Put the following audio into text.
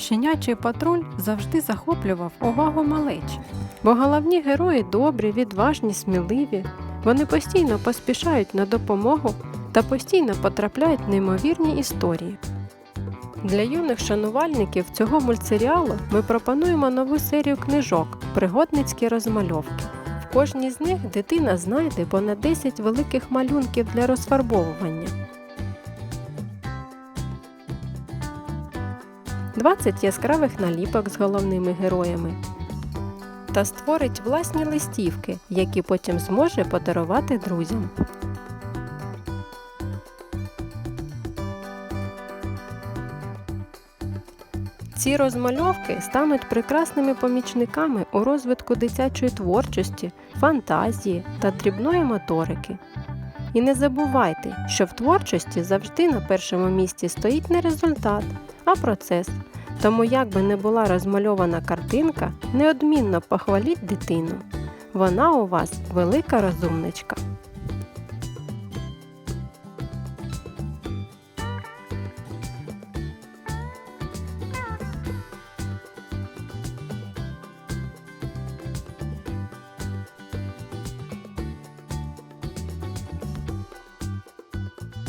Щенячий патруль завжди захоплював увагу малечі, бо головні герої добрі, відважні, сміливі. Вони постійно поспішають на допомогу та постійно потрапляють в неймовірні історії. Для юних шанувальників цього мультсеріалу ми пропонуємо нову серію книжок Пригодницькі розмальовки. В кожній з них дитина знайде понад 10 великих малюнків для розфарбовування. 20 яскравих наліпок з головними героями та створить власні листівки, які потім зможе подарувати друзям. Ці розмальовки стануть прекрасними помічниками у розвитку дитячої творчості, фантазії та дрібної моторики. І не забувайте, що в творчості завжди на першому місці стоїть не результат, а процес. Тому, як би не була розмальована картинка, неодмінно похваліть дитину. Вона у вас велика розумничка.